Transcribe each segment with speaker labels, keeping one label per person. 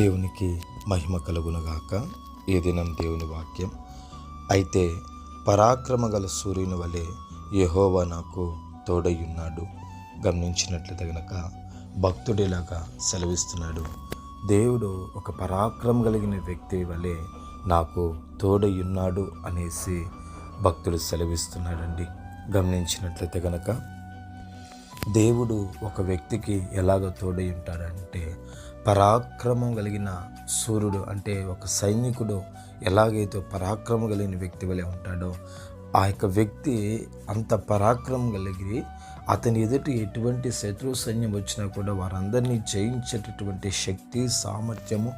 Speaker 1: దేవునికి మహిమ కలుగునగాక. ఈ దినం దేవుని వాక్యం. అయితే పరాక్రమ గల సూర్యుని వలె యహోవా నాకు తోడయ్యున్నాడు. గమనించినట్లయితే గనక భక్తుడిలాగా సెలవిస్తున్నాడు. దేవుడు ఒక పరాక్రమం కలిగిన వ్యక్తి వలె నాకు తోడయ్యున్నాడు అనేసి భక్తుడు సెలవిస్తున్నాడండి. గమనించినట్లయితే గనక దేవుడు ఒక వ్యక్తికి ఎలాగ తోడై ఉంటాడంటే పరాక్రమం కలిగిన సూర్యుడు అంటే ఒక సైనికుడు ఎలాగైతే పరాక్రమం కలిగిన వ్యక్తి వలె ఉంటాడో ఆ యొక్క వ్యక్తి అంత పరాక్రమం కలిగి అతని ఎదుటి ఎటువంటి శత్రు సైన్యం వచ్చినా కూడా వారందరినీ జయించేటటువంటి శక్తి సామర్థ్యము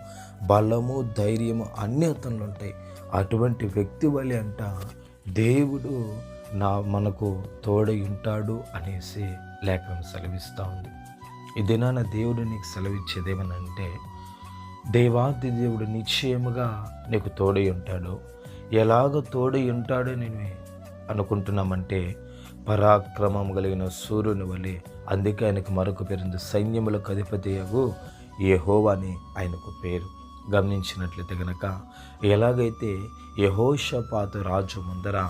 Speaker 1: బలము ధైర్యము అన్నీ అతనిలో ఉంటాయి. అటువంటి వ్యక్తి వలె అంట దేవుడు నా మనకు తోడై ఉంటాడు అనేసి లేఖనం సెలవిస్తూ ఉంది. ఈ దినాన దేవుడు నీకు సెలవిచ్చేది ఏమనంటే దేవాది దేవుడు నిశ్చయముగా నీకు తోడై ఉంటాడు. ఎలాగ తోడై ఉంటాడో నేను అనుకుంటున్నామంటే పరాక్రమం కలిగిన సూర్యుని వలె అందుకే ఆయనకు మరొక పేరు సైన్యములకు అధిపతియగు యహోవా అని ఆయనకు పేరు. గమనించినట్లయితే గనక ఎలాగైతే యహోషపాత రాజు ముందర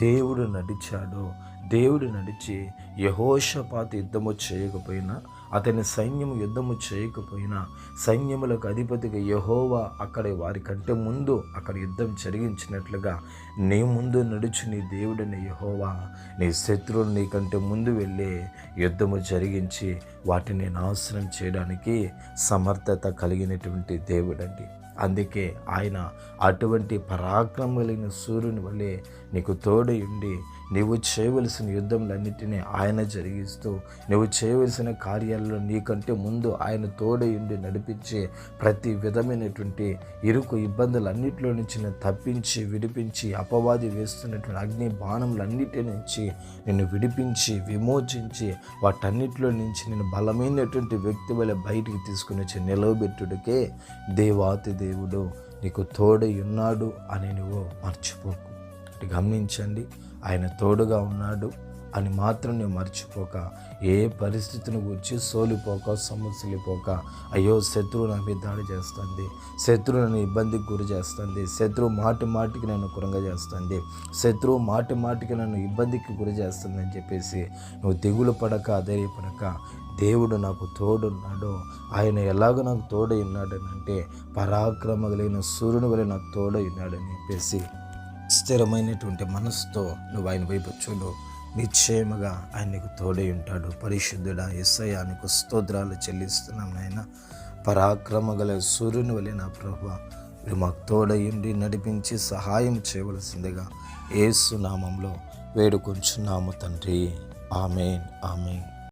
Speaker 1: దేవుడు నడిచాడో దేవుడు నడిచి యహోషపాత యుద్ధము చేయకపోయినా అతని సైన్యము యుద్ధము చేయకపోయినా సైన్యములకు అధిపతిగా యహోవా అక్కడ వారి కంటే ముందు అక్కడ యుద్ధం జరిగించినట్లుగా నీ ముందు నడుచు నీ దేవుడని యహోవా. నీ శత్రువులు నీ కంటే ముందు వెళ్ళి యుద్ధము జరిగించి వాటిని నాశనం చేయడానికి సమర్థత కలిగినటువంటి దేవుడండి. అందుకే ఆయన అటువంటి పరాక్రమం కలిగిన సూర్యుని వలె నీకు తోడై ఉండి నీవు చేయవలసిన యుద్ధములన్నిటినీ ఆయన జరిగిస్తూ నువ్వు చేయవలసిన కార్యాలలో నీకంటే ముందు ఆయన తోడై ఉండి నడిపించి ప్రతి విధమైనటువంటి ఇరుకు ఇబ్బందులన్నిటిలో నుంచి నేను తప్పించి విడిపించి అపవాది వేస్తున్నటువంటి అగ్ని బాణములన్నిటి నుంచి నిన్ను విడిపించి విమోచించి వాటన్నిటిలో నుంచి నేను బలమైనటువంటి వ్యక్తి వల్ల బయటికి తీసుకుని వచ్చి నిలవబెట్టుడికే దేవాతి దేవుడు నీకు తోడై ఉన్నాడు అని నువ్వు మర్చిపోకు. అంటే గమనించండి. ఆయన తోడుగా ఉన్నాడు అని మాత్రం నేను మర్చిపోక. ఏ పరిస్థితిని గురించి సోలిపోక సమస్యలిపోక. అయ్యో శత్రువు నా మీద దాడి చేస్తుంది. శత్రువు నన్ను ఇబ్బందికి గురి చేస్తుంది. శత్రువు మాటి మాటికి నన్ను కురంగ చేస్తుంది. శత్రువు మాటి మాటికి నన్ను ఇబ్బందికి గురి చేస్తుంది అని చెప్పేసి నువ్వు దిగులు పడక ధైర్యపడక దేవుడు నాకు తోడున్నాడో. ఆయన ఎలాగో నాకు తోడై ఉన్నాడని అంటే పరాక్రమ కలిగిన సూర్యుని వలె నాకు తోడై ఉన్నాడని చెప్పేసి స్థిరమైనటువంటి మనసుతో నువ్వు ఆయన వైపు చూడు నిశ్చయముగా ఆయన నీకు తోడై ఉంటాడు. పరిశుద్ధుడా ఎస్ఐ స్తోత్రాలు చెల్లిస్తున్నాం నాయన. పరాక్రమ గల సూర్యుని వలె నా ప్రభు మీరు మాకు తోడయ్యండి నడిపించి సహాయం చేయవలసిందిగా ఏసు నామంలో వేడుకొంచున్నాము తండ్రి. Amen amen.